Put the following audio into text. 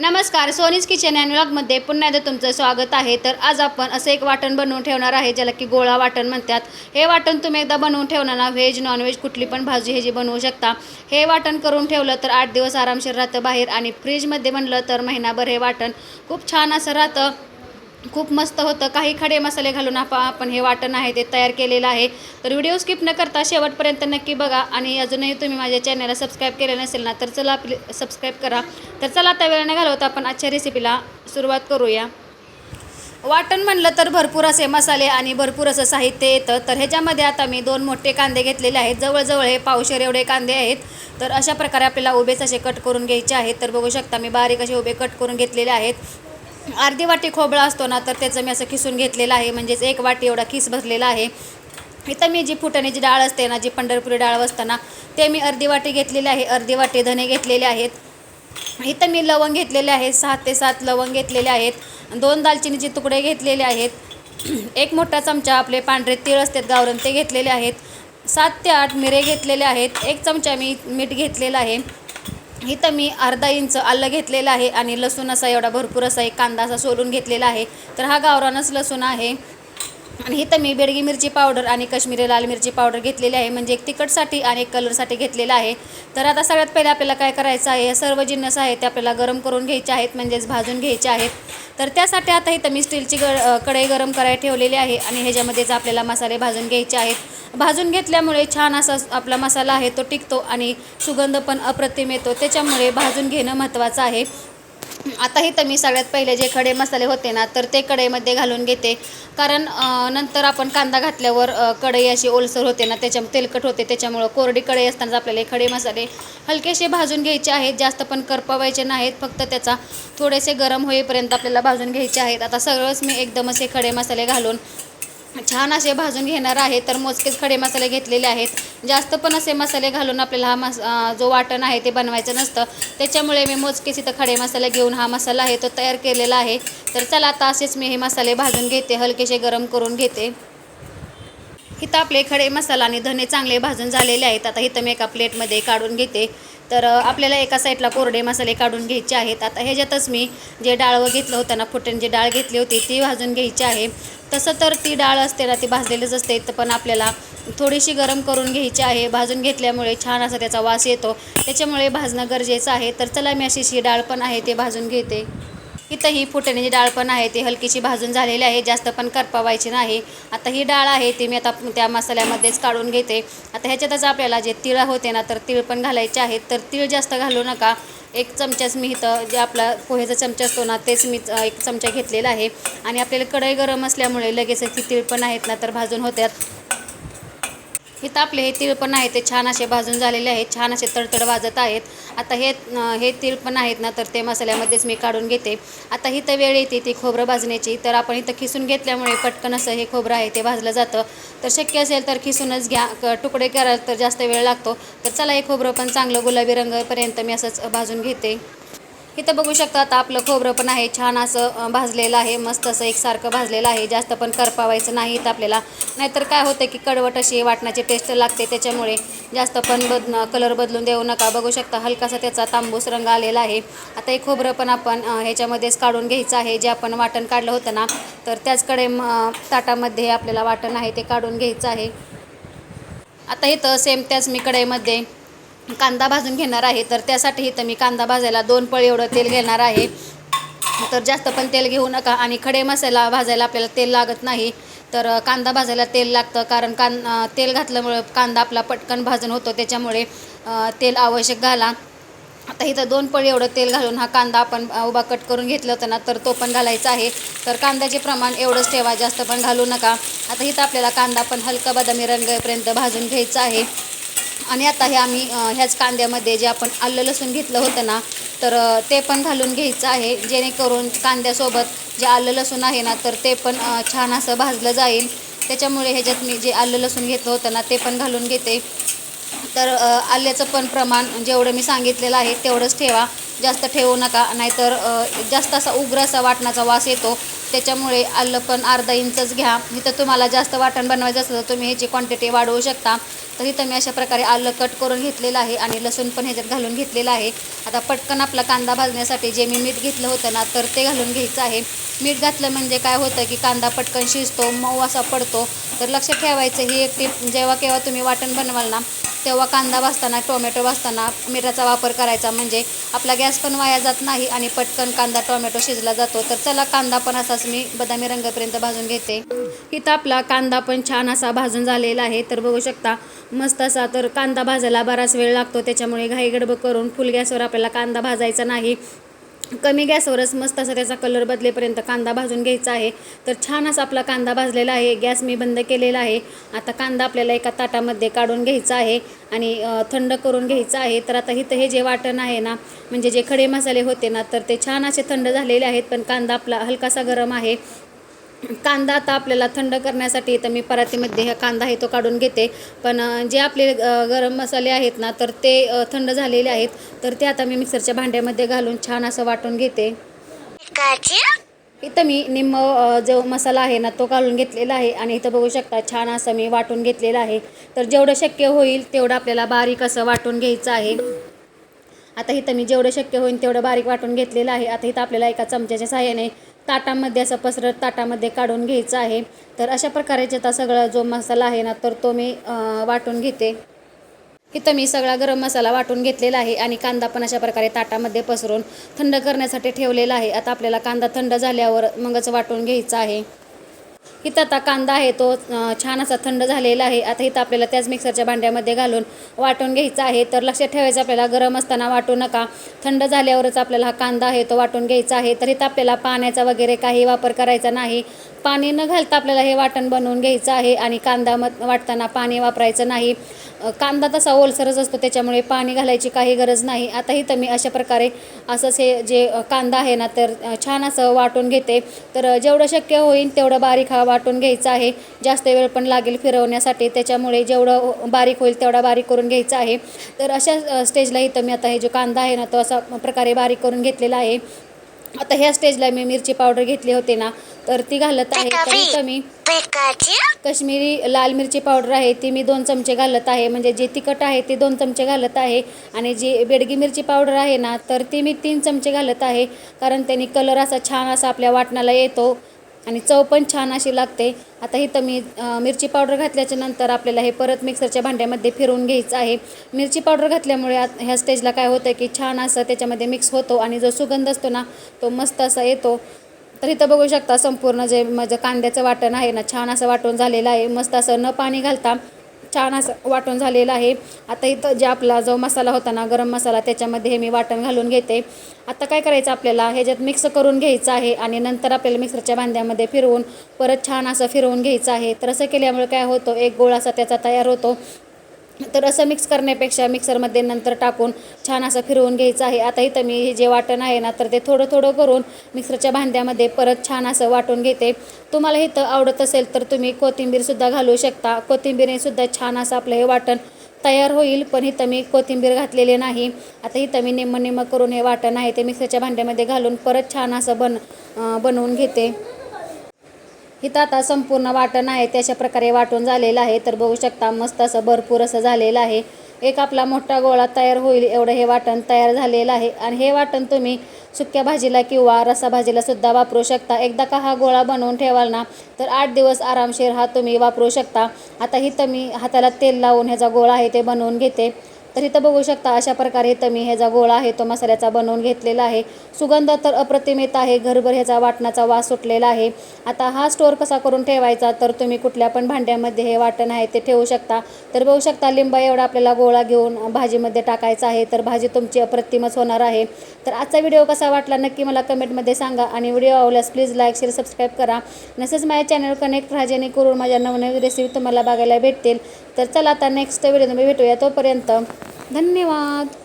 नमस्कार सोनीज kitchen and व्लॉगमध्ये पुन्हा एकदा तुमचं स्वागत आहे. तर आज आपण असं एक वाटण बनवून ठेवणार आहे ज्याला की गोळा वाटण म्हणतात. हे वाटण तुम्ही एकदा बनवून ठेवणार ना व्हेज नॉनव्हेज कुठली पण भाजी हे जी बनवू शकता. हे वाटण करून ठेवलं तर आठ दिवस आरामशीर राहतं बाहेर आणि फ्रीजमध्ये म्हणलं तर महिनाभर हे वाटण खूप छान असं राहतं. खूप मस्त होतं. काही खडे मसाले घालून आप आपण हे वाटण आहे ते तयार केलेलं आहे. तर व्हिडिओ स्किप न करता शेवटपर्यंत नक्की बघा. आणि अजूनही तुम्ही माझ्या चॅनलला सबस्क्राईब केले नसेल ना तर चला आपली सबस्क्राईब करा. तर चला आता वेळ न घालवता आपण आजच्या रेसिपीला सुरुवात करूया. वाटण म्हणलं तर भरपूर असे मसाले आणि भरपूर असं साहित्य येतं. तर ह्याच्यामध्ये आता मी दोन मोठे कांदे घेतलेले आहेत. जवळजवळ हे पावशेर एवढे कांदे आहेत. तर अशा प्रकारे आपल्याला उभेच असे कट करून घ्यायचे आहेत. तर बघू शकता मी बारीक असे उभे कट करून घेतलेले आहेत. अर्धी वाटी खोबळा असतो ना तर त्याचं मी असं खिसून घेतलेलं आहे. म्हणजेच एक वाटी एवढा खिस भरलेला आहे. इथं मी जी फुटाण्याची डाळ असते ना जी पंढरपुरी डाळ असताना ते मी अर्धी वाटी घेतलेली आहे. अर्धी वाटी धने घेतलेले आहेत. इथं मी लवंग घेतलेले आहेत. सहा ते सात लवंग घेतलेले आहेत. दोन दालचिनीचे तुकडे घेतलेले आहेत. एक मोठा चमचा आपले पांढरे तीळ असतात गावरण ते घेतलेले आहेत. सात ते आठ मिरे घेतलेले आहेत. एक चमचा मी मीठ घेतलेलं आहे. इथं मी अर्धा इंच आलं घेतलेलं आहे आणि लसूण असा एवढा भरपूर असा एक कांदा असा सोलून घेतलेला आहे. तर हा गावरानच लसूण आहे. आणि इथं मी बेडगी मिरची पावडर आणि काश्मीरी लाल मिरची पावडर घेतलेली आहे. म्हणजे एक तिखटसाठी आणि एक कलरसाठी घेतलेला आहे. तर आता सगळ्यात पहिले आपल्याला काय करायचं आहे? हे सर्व जिन्नस आहे ते आपल्याला गरम करून घ्यायचे आहेत म्हणजेच भाजून घ्यायचे आहेत. तर त्यासाठी आता इथं मी स्टीलची ग कढई गरम करायला ठेवलेली आहे आणि ह्याच्यामध्येच आपल्याला मसाले भाजून घ्यायचे आहेत. भाजून घेतल्यामुळे छान असा आपला मसाला आहे तो टिकतो आणि सुगंध पण अप्रतिम येतो. त्याच्यामुळे भाजून घेणं महत्त्वाचं आहे. आता तर मी सगळ्यात पहिले जे खडे मसाले होते ना तर ते कढईमध्ये घालून घेते. कारण नंतर आपण कांदा घातल्यावर कढई अशी ओलसर होते ना त्याच्या तेलकट होते त्याच्यामुळं कोरडी कढई असतानाच आपल्याला हे खडे मसाले हलकेसे भाजून घ्यायचे आहेत. जास्त पण करपवायचे नाहीत फक्त त्याचा थोडेसे गरम होईपर्यंत आपल्याला भाजून घ्यायचे आहेत. आता सगळंच मी एकदम असे खडे मसाले घालून छान असे भाजून घेणार आहे. तर मोजकेच खडे मसाले घेतलेले आहेत. जास्त पण असे मसाले घालून आपल्याला हा मस जो वाटण आहे ते बनवायचं नसतं. त्याच्यामुळे मी मोजकेच इथं खडे मसाले घेऊन हा मसाला आहे तो तयार केलेला आहे. तर चला आता असेच मी हे मसाले भाजून घेते. हलकेसे गरम करून घेते. इथं आपले खडे मसाला आणि धने चांगले भाजून झालेले आहेत. आता इथं मी एका प्लेटमध्ये काढून घेते. तर आपल्याला एका साईडला कोरडे मसाले काढून घ्यायचे आहेत. आता ह्याच्यातच मी जे डाळ घेतलं होतं ना फुटण जी डाळ घेतली होती ती भाजून घ्यायची आहे. तसं तर ती डाळ असते ना ती भाजलेलीच असते तर पण आपल्याला थोडीशी गरम करून घ्यायची आहे. भाजून घेतल्यामुळे छान असा त्याचा वास येतो. त्याच्यामुळे भाजणं गरजेचं आहे. तर चला मी अशी डाळ पण आहे ते भाजून घेते. इथं ही फुटण्याची डाळ पण आहे ती हलकीशी भाजून झालेली आहे जास्त पण करपावायची नाही. आता ही डाळ आहे ती मी आता त्या मसाल्यामध्येच काढून घेते. आता ह्याच्यातच आपल्याला जे तिळ होते ना तर तिळ पण घालायचे आहेत. तर तिळ जास्त घालू नका. एक चमचाच मी इथं जे आपला पोहेचा चमचा असतो ना तेच मी एक चमचा घेतलेला आहे. आणि आपल्याला कढई गरम असल्यामुळे लगेच ती तिळ पण आहेत ना तर भाजून होत्यात हे आपले हे तीळ पण आहे ते छान असे भाजून झालेले आहेत छान असे तडतड वाजत आहेत. आता हे हे तीळ पण आहेत ना तर ते मसाल्यामध्येच मी काढून घेते. आता इथं वेळ येते ती खोबरं भाजण्याची तर आपण इथं खिसून घेतल्यामुळे पटकन असं हे खोबरं आहे ते भाजलं जातं. तर शक्य असेल तर खिसूनच घ्या क तुकडे कराल तर जास्त वेळ लागतो. तर चला हे खोबरं पण चांगलं गुलाबी रंगापर्यंत मी असंच भाजून घेते. इथं बघू शकता आता आपलं खोबरं पण आहे छान असं भाजलेलं आहे मस्त असं एकसारखं भाजलेलं आहे जास्त पण करपावायचं नाही इथं आपल्याला. नाहीतर काय होतं की कडवट अशी वाटण्याची टेस्ट लागते त्याच्यामुळे जास्त पण बद कलर बदलून देऊ नका. बघू शकता हलकासा त्याचा तांबूस रंग आलेला आहे. आता हे खोबरं पण आपण ह्याच्यामध्येच काढून घ्यायचं आहे. जे आपण वाटण काढलं होतं ना तर त्याचकडे ताटामध्ये आपल्याला वाटण आहे ते काढून घ्यायचं आहे. आता इथं सेम त्याच मी कढईमध्ये कांदा भाजून घेणार आहे. तर त्यासाठी इथं मी कांदा भाजायला दोन पळ एवढं तेल घेणार आहे. तर जास्त पण तेल घेऊ नका. आणि खडे मसाला भाजायला आपल्याला तेल लागत नाही. तर कांदा भाजायला तेल लागतं. कारण कां तेल घातल्यामुळं कांदा आपला पटकन भाजून होतो. त्याच्यामुळे तेल आवश्यक घाला. आता इथं दोन पळी एवढं तेल घालून हा कांदा आपण उभा कट करून घेतला होता ना तर तो पण घालायचा आहे. तर कांद्याचे प्रमाण एवढंच ठेवा. जास्त पण घालू नका. आता इथं आपल्याला कांदा पण हलका बदामी रंगापर्यंत भाजून घ्यायचा आहे. आणि आता हे आम्ही ह्याच कांद्यामध्ये जे आपण आलं लसूण घेतलं होतं ना तर ते पण घालून घ्यायचं आहे. जेणेकरून कांद्यासोबत जे आलं लसूण आहे ना तर ते पण छान असं भाजलं जाईल. त्याच्यामुळे ह्याच्यात मी जे आलं लसूण घेतलं होतं ना ते पण घालून घेते. तर आल्याचं पण प्रमाण जेवढं मी सांगितलेलं आहे तेवढंच ठेवा. जास्त ठेवू नका नाहीतर जास्त असा उग्र असा वाटणाचा वास येतो. त्याच्यामुळे आलं पण अर्धा इंचच घ्या. इथं तुम्हाला जास्त वाटण बनवायचं असेल तर तुम्ही ह्याची क्वांटिटी वाढवू शकता. तर इथं मी अशा प्रकारे आलं कट करून घेतलेलं आहे आणि लसूण पण ह्याच्यात घालून घेतलेलं आहे. आता पटकन आपला कांदा भाजण्यासाठी जे मी मीठ घेतलं होतं ना तर ते घालून घ्यायचं आहे. मीठ घातलं म्हणजे काय होतं की कांदा पटकन शिजतो मऊ असा पडतो. तर लक्ष ठेवायचं ही एक टीप जेव्हा केव्हा तुम्ही वाटण बनवाल ना तेव्हा कांदा भाजताना टोमॅटो भाजताना मिठाचा वापर करायचा. म्हणजे आपला गॅस पण वाया जात नाही आणि पटकन कांदा टोमॅटो शिजला जातो. तर चला कांदा पण असाच मी बदामी रंगापर्यंत भाजून घेते. इथं आपला कांदा पण छान असा भाजून झालेला आहे. तर बघू शकता मस्त असा तर कांदा भाजायला बराच वेळ लागतो. त्याच्यामुळे घाईगडबड करून फुल गॅसवर आपल्याला कांदा भाजायचा नाही. कमी गॅसवरच मस्त असा त्याचा कलर बदलेपर्यंत कांदा भाजून घ्यायचा आहे. तर छान असा आपला कांदा भाजलेला आहे. गॅस मी बंद केलेला आहे. आता कांदा आपल्याला एका ताटामध्ये काढून घ्यायचा आहे आणि थंड करून घ्यायचा आहे. तर आता इथं हे जे वाटण आहे ना म्हणजे जे खडे मसाले होते ना तर ते छान असे थंड झालेले आहेत. पण कांदा आपला हलकासा गरम आहे. कांदा आता आपल्याला थंड करण्यासाठी तर मी परातीमध्ये हा कांदा आहे तो काढून घेते. पण जे आपले गरम मसाले आहेत ना तर ते थंड झालेले आहेत. तर ते आता मी मिक्सरच्या भांड्यामध्ये घालून छान असं वाटून घेते. इथं मी निम्म जो मसाला आहे ना तो घालून घेतलेला आहे. आणि इथं बघू शकता छान असं मी वाटून घेतलेलं आहे. तर जेवढं शक्य होईल तेवढं आपल्याला बारीक असं वाटून घ्यायचं आहे. आता इथं मी जेवढं शक्य होईल तेवढं बारीक वाटून घेतलेलं आहे. आता इथं आपल्याला एका चमच्याच्या सहाय्याने ताटामध्ये असं पसरत ताटामध्ये काढून घ्यायचं आहे. तर अशा प्रकारे आता सगळा जो मसाला आहे ना तर तो मी वाटून घेते. इथं मी सगळा गरम मसाला वाटून घेतलेला आहे आणि कांदा पण अशा प्रकारे ताटामध्ये पसरून थंड करण्यासाठी ठेवलेला आहे. आता आपल्याला कांदा थंड झाल्यावर मगच वाटून घ्यायचा आहे. इथं आता कांदा आहे तो छान असा थंड झालेला आहे. आता इथं आपल्याला त्याच मिक्सरच्या भांड्यामध्ये घालून वाटून घ्यायचा आहे. तर लक्षात ठेवायचं आपल्याला गरम असताना वाटू नका. थंड झाल्यावरच आपल्याला हा कांदा आहे तो वाटून घ्यायचा आहे. तर इथं आपल्याला पाण्याचा वगैरे काही वापर करायचा नाही. पाणी न घालता आपल्याला हे वाटण बनवून घ्यायचं आहे आणि कांदा मत वाटताना पाणी वापरायचं नाही. कांदा तसा ओलसरच असतो त्याच्यामुळे पाणी घालायची काही गरज नाही. आता इथं मी अशा प्रकारे असंच हे जे कांदा आहे ना तर छान असं वाटून घेते. तर जेवढं शक्य होईल तेवढं बारीक हा वाटून घ्यायचा आहे. जास्त वेळ पण लागेल फिरवण्यासाठी. त्याच्यामुळे जेवढं बारीक होईल तेवढा बारीक करून घ्यायचा आहे. तर अशा स्टेजलाही स्टेजला इथं मी आता हे जो कांदा आहे ना तो असा प्रकारे बारीक करून घेतलेला आहे. आता ह्या स्टेजला मी मिरची पावडर घेतली होती ना तर ती घालत आहे तर इथं मी कश्मीरी लाल मिरची पावडर आहे ती मी दोन चमचे घालत आहे. म्हणजे जे तिखट आहे ते दोन चमचे घालत आहे. आणि जी बेडगी मिरची पावडर आहे ना तर ती मी तीन चमचे घालत आहे. कारण त्यांनी कलर असा छान असा आपल्या वाटणाला येतो. आणि चव पण छान अशी लागते. आता इथं मी मिरची पावडर घातल्याच्या नंतर आपल्याला हे परत मिक्सरच्या भांड्यामध्ये फिरवून घ्यायचं आहे. मिरची पावडर घातल्यामुळे आत- ह्या स्टेजला काय होतं की छान असं त्याच्यामध्ये मिक्स होतो. आणि जो सुगंध असतो ना तो मस्त असा येतो. तर इथं बघू शकता संपूर्ण जे माझं कांद्याचं वाटण आहे ना छान असं वाटून झालेलं आहे. मस्त असं न पाणी घालता छान असं वाटून झालेलं आहे. आता इथं जे आपला जो मसाला होता ना गरम मसाला त्याच्यामध्ये हे मी वाटण घालून घेते. आता काय करायचं आपल्याला? ह्याच्यात मिक्स करून घ्यायचं आहे आणि नंतर आपल्याला मिक्सरच्या भांड्यामध्ये फिरवून परत छान असं फिरवून घ्यायचं आहे. तर असं केल्यामुळे काय होतं? एक गोळ असा त्याचा तयार होतो. तर असं मिक्स करण्यापेक्षा मिक्सरमध्ये नंतर टाकून छान असं फिरवून घ्यायचं आहे. आता इथं मी हे जे वाटण आहे ना तर ते थोडं थोडं करून मिक्सरच्या भांड्यामध्ये परत छान असं वाटून घेते. तुम्हाला इथं आवडत असेल तर तुम्ही कोथिंबीरसुद्धा घालू शकता. कोथिंबीरनेसुद्धा छान असं आपलं हे वाटण तयार होईल पण इथं मी कोथिंबीर घातलेले नाही. आता इथं मी निम्म निम्म करून हे वाटण आहे ते मिक्सरच्या भांड्यामध्ये घालून परत छान असं बन बनवून घेते. इथं आता संपूर्ण वाटण आहे ते प्रकारे वाटून झालेलं आहे. तर बघू शकता मस्त असं भरपूर असं झालेलं आहे. एक आपला मोठा गोळा तयार होईल एवढं हे वाटण तयार झालेलं आहे. आणि हे वाटण तुम्ही सुक्या भाजीला किंवा रसा भाजीला सुद्धा वापरू शकता. एकदा का हा गोळा बनवून ठेवाल ना तर आठ दिवस आरामशीर हा तुम्ही वापरू शकता. आता इथं मी हाताला तेल लावून ह्याचा गोळा आहे ते बनवून घेते. तर इथं बघू शकता अशा प्रकारे इथं मी ह्याचा गोळा आहे तो मसाल्याचा बनवून घेतलेला आहे. सुगंध तर अप्रतिम येत आहे घरभर ह्याचा वाटणाचा वास सुटलेला आहे. आता हा स्टोअर कसा करून ठेवायचा तर तुम्ही कुठल्या पण भांड्यामध्ये हे वाटण आहे ते ठेवू शकता. तर बघू शकता लिंबा एवढा आपल्याला गोळा घेऊन भाजीमध्ये टाकायचा आहे तर भाजी तुमची अप्रतिमच होणार आहे. तर आजचा व्हिडिओ कसा वाटला नक्की मला कमेंटमध्ये सांगा आणि व्हिडिओ आवडल्यास प्लीज लाईक शेअर सबस्क्राईब करा. नसेच माझ्या चॅनल कनेक्ट राहा जेणेकरून माझ्या नवनवीन रेसिपी तुम्हाला बघायला भेटतील. तर चला आता नेक्स्ट व्हिडिओ तुम्ही भेटूया तोपर्यंत धन्यवाद.